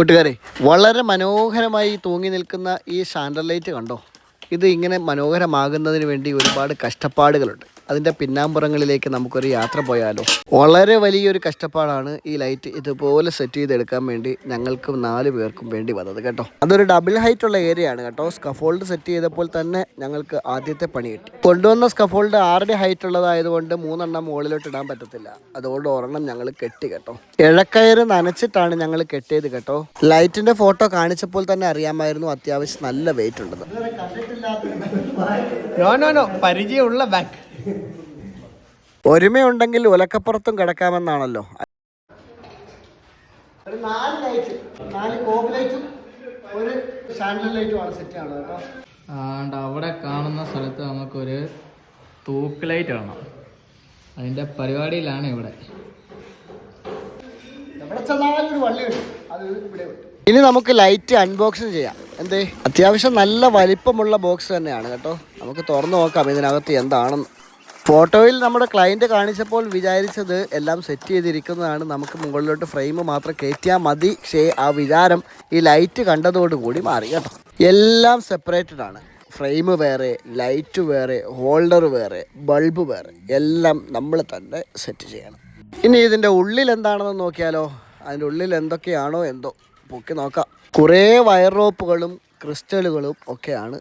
കൂട്ടുകാരെ വളരെ മനോഹരമായി തൂങ്ങി നിൽക്കുന്ന ഈ ഷാൻഡർ ലൈറ്റ് കണ്ടോ? ഇത് ഇങ്ങനെ മനോഹരമാകുന്നതിന് വേണ്ടി ഒരുപാട് കഷ്ടപ്പാടുകളുണ്ട്. അതിന്റെ പിന്നാമ്പുറങ്ങളിലേക്ക് നമുക്കൊരു യാത്ര പോയാലോ? വളരെ വലിയൊരു കഷ്ടപ്പാടാണ് ഈ ലൈറ്റ് ഇതുപോലെ സെറ്റ് ചെയ്തെടുക്കാൻ വേണ്ടി ഞങ്ങൾക്ക് നാല് പേർക്കും വേണ്ടി വന്നത് കേട്ടോ. അതൊരു ഡബിൾ ഹൈറ്റ് ഉള്ള ഏരിയ ആണ് കേട്ടോ. സ്കഫോൾഡ് സെറ്റ് ചെയ്തപ്പോൾ തന്നെ ഞങ്ങൾക്ക് ആദ്യത്തെ പണി കിട്ടി. കൊണ്ടുവന്ന സ്കഫോൾഡ് ആറടി ഹൈറ്റ് ഉള്ളതായതുകൊണ്ട് മൂന്നെണ്ണം മുകളിലോട്ട് ഇടാൻ പറ്റത്തില്ല. അതുകൊണ്ട് ഒരെണ്ണം ഞങ്ങൾ കെട്ടി കേട്ടോ. ഇഴക്കയറ് നനച്ചിട്ടാണ് ഞങ്ങൾ കെട്ടിയത് കേട്ടോ. ലൈറ്റിന്റെ ഫോട്ടോ കാണിച്ചപ്പോൾ തന്നെ അറിയാമായിരുന്നു അത്യാവശ്യം നല്ല വെയിറ്റ് ഉണ്ടെന്ന് പരിചയമുള്ള ബാക്ക് ഒരുമയുണ്ടെങ്കിൽ ഉലക്കപ്പുറത്തും കിടക്കാമെന്നാണല്ലോ. ഒരു നാല് ലൈറ്റ് നാല് കോപ്പ് ലൈറ്റും ഒരു ഷാൻഡൽ ലൈറ്റും ആണ് സെറ്റ് ആണ് കേട്ടോ. ആണ്ട് അവിടെ കാണുന്ന സ്ഥലത്ത് നമുക്കൊരു തൂക്ക് ലൈറ്റ് വേണം അതിന്റെ പരിപാടിയിലാണ് ഇവിടെ. എവിടെ ചെന്നാലും ഒരു വള്ളിയുണ്ട് അത് ഇവിടെ ഇനി നമുക്ക് ലൈറ്റ് അൺബോക്സിങ് ചെയ്യാം. എന്തേ? അത്യാവശ്യം നല്ല വലിപ്പമുള്ള ബോക്സ് തന്നെയാണ് കേട്ടോ. നമുക്ക് തുറന്നു നോക്കാം ഇതിനകത്ത് എന്താണെന്ന്. ഫോട്ടോയിൽ നമ്മുടെ ക്ലയന്റ് കാണിച്ചപ്പോൾ വിചാരിച്ചത് എല്ലാം സെറ്റ് ചെയ്തിരിക്കുന്നതാണ്. നമുക്ക് മുകളിലോട്ട് ഫ്രെയിം മാത്രം കയറ്റിയാൽ മതി. പക്ഷേ ആ വിചാരം ഈ ലൈറ്റ് കണ്ടതോടുകൂടി മാറി കേട്ടോ. എല്ലാം സെപ്പറേറ്റഡ് ആണ്. ഫ്രെയിം വേറെ ലൈറ്റ് വേറെ ഹോൾഡർ വേറെ ബൾബ് വേറെ. എല്ലാം നമ്മൾ തന്നെ സെറ്റ് ചെയ്യണം. ഇനി ഇതിന്റെ ഉള്ളിൽ എന്താണെന്ന് നോക്കിയാലോ? അതിന്റെ ഉള്ളിൽ എന്തൊക്കെയാണോ എന്തോ. പൊക്കി നോക്കാം. കുറേ വയർ റോപ്പുകളും ക്രിസ്റ്റലുകളും ഒക്കെയാണ്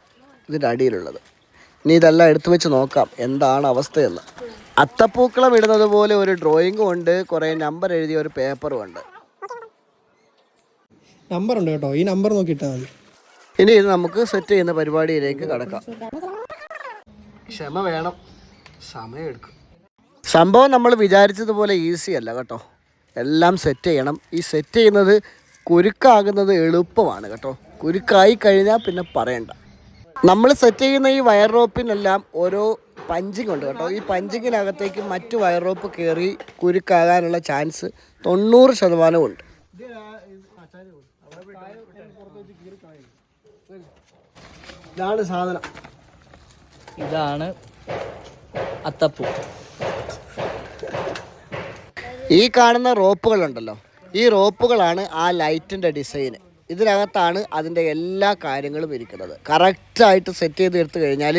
ഇതിന്റെ അടിയിലുള്ളത്. ഇനി ഇതെല്ലാം എടുത്തു വെച്ച് നോക്കാം. എന്താണ് അവസ്ഥയെന്ന്. അത്തപ്പൂക്കളം ഇടുന്നത് പോലെ ഒരു ഡ്രോയിങ്ങും ഉണ്ട്. കുറേ നമ്പർ എഴുതിയ ഒരു പേപ്പറും ഉണ്ട്. നമ്പർ ഉണ്ട് കേട്ടോ. ഈ നമ്പർ നോക്കിയിട്ടാൽ മതി. ഇനി ഇത് നമുക്ക് സെറ്റ് ചെയ്യുന്ന പരിപാടിയിലേക്ക് കടക്കാം. ക്ഷമ വേണം. സമയമെടുക്കും സംഭവം നമ്മൾ വിചാരിച്ചതുപോലെ ഈസി അല്ല കേട്ടോ. എല്ലാം സെറ്റ് ചെയ്യണം. ഈ സെറ്റ് ചെയ്യുന്നത് കുരുക്കാകുന്നത് എളുപ്പമാണ് കേട്ടോ. കുരുക്കായി കഴിഞ്ഞാൽ പിന്നെ പറയണ്ട. നമ്മൾ സെറ്റ് ചെയ്യുന്ന ഈ വയർ റോപ്പിനെല്ലാം ഓരോ പഞ്ചിങ് ഉണ്ട് കേട്ടോ. ഈ പഞ്ചിങ്ങിനകത്തേക്ക് മറ്റു വയർ റോപ്പ് കയറി കുരുക്കാകാനുള്ള ചാൻസ് തൊണ്ണൂറ് ശതമാനമുണ്ട് ഉണ്ട്. ഇതാണ് സാധനം. ഇതാണ് അത്തപ്പൂ. ഈ കാണുന്ന റോപ്പുകളുണ്ടല്ലോ ഈ റോപ്പുകളാണ് ആ ലൈറ്റിന്റെ ഡിസൈന് ഇതിനകത്താണ് അതിന്റെ എല്ലാ കാര്യങ്ങളും ഇരിക്കുന്നത്. കറക്റ്റായിട്ട് സെറ്റ് ചെയ്ത് എടുത്തു കഴിഞ്ഞാൽ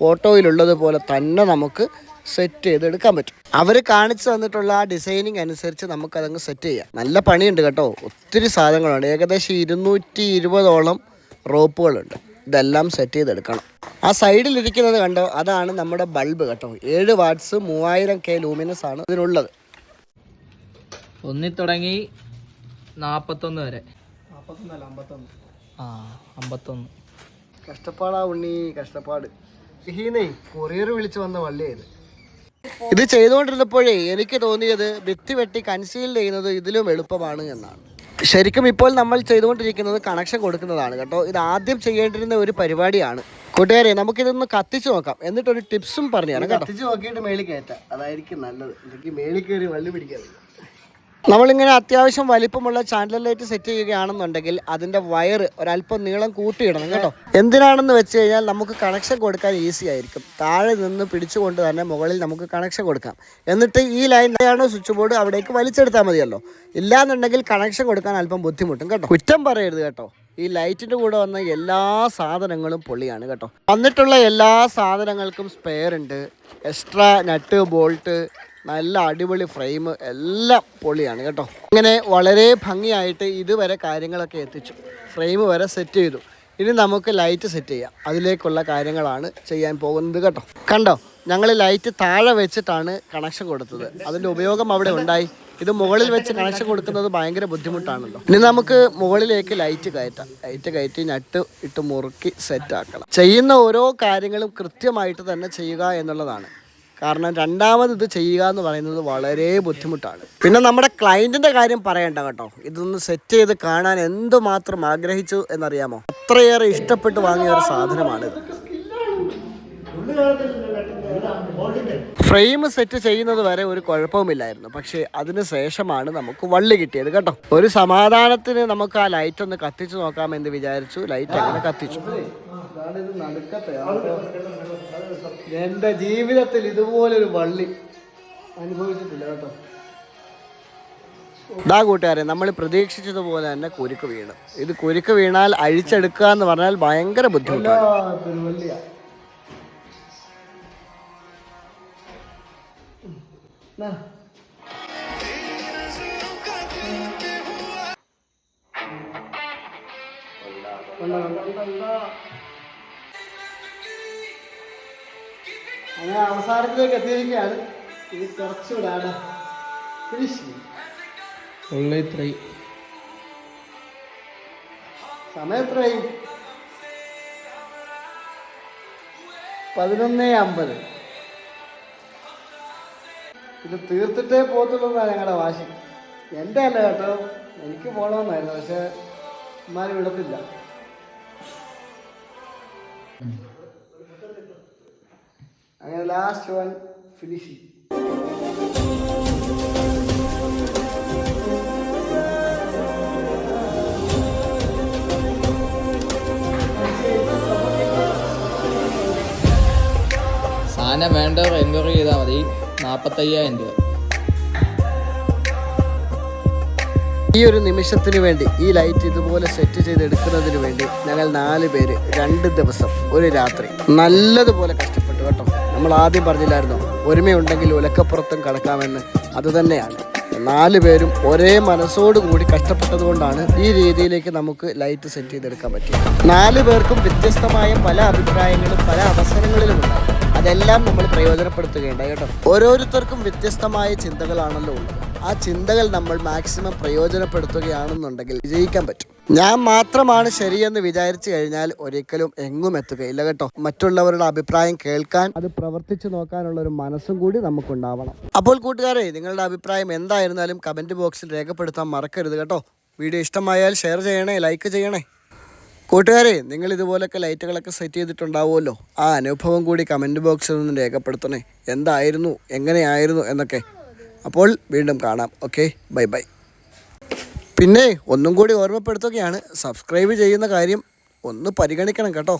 ഫോട്ടോയിലുള്ളതുപോലെ തന്നെ നമുക്ക് സെറ്റ് ചെയ്തെടുക്കാൻ പറ്റും. അവർ കാണിച്ചു തന്നിട്ടുള്ള ആ ഡിസൈനിങ് അനുസരിച്ച് നമുക്കതങ്ങ് സെറ്റ് ചെയ്യാം. നല്ല പണിയുണ്ട് കേട്ടോ. ഒത്തിരി സാധനങ്ങളുണ്ട്. ഏകദേശം ഇരുന്നൂറ്റി ഇരുപതോളം റോപ്പുകളുണ്ട്. ഇതെല്ലാം സെറ്റ് ചെയ്തെടുക്കണം ആ സൈഡിൽ ഇരിക്കുന്നത് കണ്ടോ? അതാണ് നമ്മുടെ ബൾബ് കേട്ടോ. ഏഴ് വാട്ട്സ് മൂവായിരം കെ ലൂമിനസ് ആണ് ഇതിനുള്ളത്. ഒന്നി തുടങ്ങി നാൽപ്പത്തൊന്ന് വരെ. ആ അമ്പത്തൊന്ന്. കഷ്ടപ്പാടാ ഉണ്ണി കഷ്ടപ്പാട്. ഹീനേ കൊറിയർ വിളിച്ചു വന്ന ഇത് ചെയ്തുകൊണ്ടിരുന്നപ്പോഴേ എനിക്ക് തോന്നിയത് ഭിത്തി വെട്ടി കൺസീൽ ചെയ്യുന്നത് ഇതിലും എളുപ്പമാണ് എന്നാണ്. ശരിക്കും ഇപ്പോൾ നമ്മൾ ചെയ്തുകൊണ്ടിരിക്കുന്നത് കണക്ഷൻ കൊടുക്കുന്നതാണ് കേട്ടോ. ഇത് ആദ്യം ചെയ്യേണ്ടിരുന്ന ഒരു പരിപാടിയാണ്. കൂട്ടുകാരെ നമുക്കിതൊന്ന് കത്തിച്ചു നോക്കാം. എന്നിട്ടൊരു ടിപ്സും പറഞ്ഞു തരാം കേട്ടോ. കത്തിച്ച് നോക്കിയിട്ട് മേളിൽ കയറ്റാം. അതായിരിക്കും നല്ലത്. എനിക്ക് മേളിൽ കയറി വള്ളി പിടിക്കാതെ നമ്മളിങ്ങനെ അത്യാവശ്യം വലിപ്പമുള്ള ചാനൽ ലൈറ്റ് സെറ്റ് ചെയ്യുകയാണെന്നുണ്ടെങ്കിൽ അതിന്റെ വയർ ഒരല്പം നീളം കൂട്ടിയിടണം കേട്ടോ. എന്തിനാണെന്ന് വെച്ച് കഴിഞ്ഞാൽ നമുക്ക് കണക്ഷൻ കൊടുക്കാൻ ഈസി ആയിരിക്കും. താഴെ നിന്ന് പിടിച്ചുകൊണ്ട് തന്നെ മുകളിൽ നമുക്ക് കണക്ഷൻ കൊടുക്കാം. എന്നിട്ട് ഈ ലൈൻ ആണോ സ്വിച്ച് ബോർഡ് അവിടേക്ക് വലിച്ചെടുത്താൽ മതിയല്ലോ. ഇല്ലാന്നുണ്ടെങ്കിൽ കണക്ഷൻ കൊടുക്കാൻ അല്പം ബുദ്ധിമുട്ടും കേട്ടോ. കുറ്റം പറയരുത് കേട്ടോ. ഈ ലൈറ്റിന്റെ കൂടെ വന്ന എല്ലാ സാധനങ്ങളും പൊള്ളിയാണ് കേട്ടോ. വന്നിട്ടുള്ള എല്ലാ സാധനങ്ങൾക്കും സ്പെയർ ഉണ്ട്. എക്സ്ട്രാ നട്ട് ബോൾട്ട് നല്ല അടിപൊളി ഫ്രെയിം എല്ലാം പൊളിയാണ് കേട്ടോ. ഇങ്ങനെ വളരെ ഭംഗിയായിട്ട് ഇതുവരെ കാര്യങ്ങളൊക്കെ എത്തിച്ചു. ഫ്രെയിം വരെ സെറ്റ് ചെയ്തു. ഇനി നമുക്ക് ലൈറ്റ് സെറ്റ് ചെയ്യാം. അതിലേക്കുള്ള കാര്യങ്ങളാണ് ചെയ്യാൻ പോകുന്നത് കേട്ടോ. കണ്ടോ? ഞങ്ങൾ ലൈറ്റ് താഴെ വെച്ചിട്ടാണ് കണക്ഷൻ കൊടുത്തത്. അതിന്റെ ഉപയോഗം അവിടെ ഉണ്ടായി. ഇത് മുകളിൽ വെച്ച് കണക്ഷൻ കൊടുക്കുന്നത് ഭയങ്കര ബുദ്ധിമുട്ടാണല്ലോ. ഇനി നമുക്ക് മുകളിലേക്ക് ലൈറ്റ് കയറ്റാം. ലൈറ്റ് കയറ്റി നട്ട് ഇട്ട് മുറുക്കി സെറ്റ് ആക്കണം. ചെയ്യുന്ന ഓരോ കാര്യങ്ങളും കൃത്യമായിട്ട് തന്നെ ചെയ്യുക എന്നുള്ളതാണ്. കാരണം രണ്ടാമത് ഇത് ചെയ്യുക എന്ന് പറയുന്നത് വളരെ ബുദ്ധിമുട്ടാണ്. പിന്നെ നമ്മുടെ ക്ലയന്റിന്റെ കാര്യം പറയണ്ട കേട്ടോ. ഇതൊന്ന് സെറ്റ് ചെയ്ത് കാണാൻ എന്തുമാത്രം ആഗ്രഹിച്ചു എന്നറിയാമോ? അത്രയേറെ ഇഷ്ടപ്പെട്ട് വാങ്ങിയ ഒരു സാധനമാണിത്. ഫ്രെയിം സെറ്റ് ചെയ്യുന്നത് വരെ ഒരു കുഴപ്പവുമില്ലായിരുന്നു. പക്ഷേ അതിന് ശേഷമാണ് നമുക്ക് വള്ളി കിട്ടിയത് കേട്ടോ. ഒരു സമാധാനത്തിന് നമുക്ക് ആ ലൈറ്റ് ഒന്ന് കത്തിച്ചു നോക്കാമെന്ന് വിചാരിച്ചു. ലൈറ്റ് അങ്ങനെ കത്തിച്ചു. എന്റെ ജീവിതത്തിൽ ഇതുപോലൊരു വള്ളി അനുഭവിച്ചിട്ടില്ല കേട്ടോ. ഡാ കൂട്ടുകാരെ നമ്മൾ പ്രതീക്ഷിച്ചതുപോലെ തന്നെ കുരുക്ക് വീണ്. ഇത് കുരുക്ക് വീണാൽ അഴിച്ചെടുക്കുക എന്ന് പറഞ്ഞാൽ ഭയങ്കര ബുദ്ധിമുട്ടാണ്. അങ്ങനെ അവസാനത്തിലേക്ക് എത്തിയിരിക്കുകയാണ്. ഇത് കുറച്ചുകൂടാണ്. ഫിനിഷ് ഉള്ളി സമയം പതിനൊന്ന് അമ്പത്. ഇത് തീർത്തിട്ടേ പോകത്തുള്ളൂന്നാണ് ഞങ്ങളുടെ വാശി. എന്റെ അല്ല കേട്ടോ. എനിക്ക് പോകണമെന്നായിരുന്നു പക്ഷെ ഇമാര് വിടത്തില്ല. അങ്ങനെ ലാസ്റ്റ് വൺ ഫിനിഷിംഗ് സാധനം വേണ്ടവർ എൻക്വയറി ചെയ്താൽ മതി. നാൽപ്പത്തയ്യായിരം രൂപ. ഈ ഒരു നിമിഷത്തിന് വേണ്ടി ഈ ലൈറ്റ് ഇതുപോലെ സെറ്റ് ചെയ്തെടുക്കുന്നതിന് വേണ്ടി ഞങ്ങൾ നാല് പേര് രണ്ട് ദിവസം ഒരു രാത്രി നല്ലതുപോലെ കഷ്ടപ്പെട്ടു കേട്ടോ. നമ്മൾ ആദ്യം പറഞ്ഞില്ലായിരുന്നു ഒരുമയുണ്ടെങ്കിൽ ഉലക്കപ്പുറത്തും കടക്കാമെന്ന്. അതുതന്നെയാണ് നാല് പേരും ഒരേ മനസ്സോടുകൂടി കഷ്ടപ്പെട്ടത് കൊണ്ടാണ് ഈ രീതിയിലേക്ക് നമുക്ക് ലൈറ്റ് സെറ്റ് ചെയ്തെടുക്കാൻ പറ്റിയത്. നാല് പേർക്കും വ്യത്യസ്തമായ പല അഭിപ്രായങ്ങളും പല അവസരങ്ങളിലും അതെല്ലാം നമ്മൾ പ്രയോജനപ്പെടുത്തുകയുണ്ടായി കേട്ടോ. ഓരോരുത്തർക്കും വ്യത്യസ്തമായ ചിന്തകളാണല്ലോ ഉള്ളത്. ആ ചിന്തകൾ നമ്മൾ മാക്സിമം പ്രയോജനപ്പെടുത്തുകയാണെന്നുണ്ടെങ്കിൽ വിജയിക്കാൻ പറ്റും. ഞാൻ മാത്രമാണ് ശരിയെന്ന് വിചാരിച്ചു കഴിഞ്ഞാൽ ഒരിക്കലും എങ്ങും എത്തുകയില്ല കേട്ടോ. മറ്റുള്ളവരുടെ അഭിപ്രായം കേൾക്കാൻ അത് പ്രവർത്തിച്ചു നോക്കാനുള്ള ഒരു മനസ്സും കൂടി നമുക്കുണ്ടാവണം. അപ്പോൾ കൂട്ടുകാരെ നിങ്ങളുടെ അഭിപ്രായം എന്തായിരുന്നാലും കമന്റ് ബോക്സിൽ രേഖപ്പെടുത്താൻ മറക്കരുത് കേട്ടോ. വീഡിയോ ഇഷ്ടമായാൽ ഷെയർ ചെയ്യണേ ലൈക്ക് ചെയ്യണേ. കൂട്ടുകാരെ നിങ്ങൾ ഇതുപോലൊക്കെ ലൈറ്റുകളൊക്കെ സെറ്റ് ചെയ്തിട്ടുണ്ടാവുമല്ലോ. ആ അനുഭവം കൂടി കമന്റ് ബോക്സിൽ നിന്ന് രേഖപ്പെടുത്തണേ. എന്തായിരുന്നു എങ്ങനെയായിരുന്നു എന്നൊക്കെ അപ്പോൾ വീണ്ടും കാണാം. ഓക്കെ ബൈ ബൈ പിന്നെ ഒന്നും കൂടി ഓർമ്മപ്പെടുത്തുകയാണ്. സബ്സ്ക്രൈബ് ചെയ്യുന്ന കാര്യം ഒന്ന് പരിഗണിക്കണം കേട്ടോ.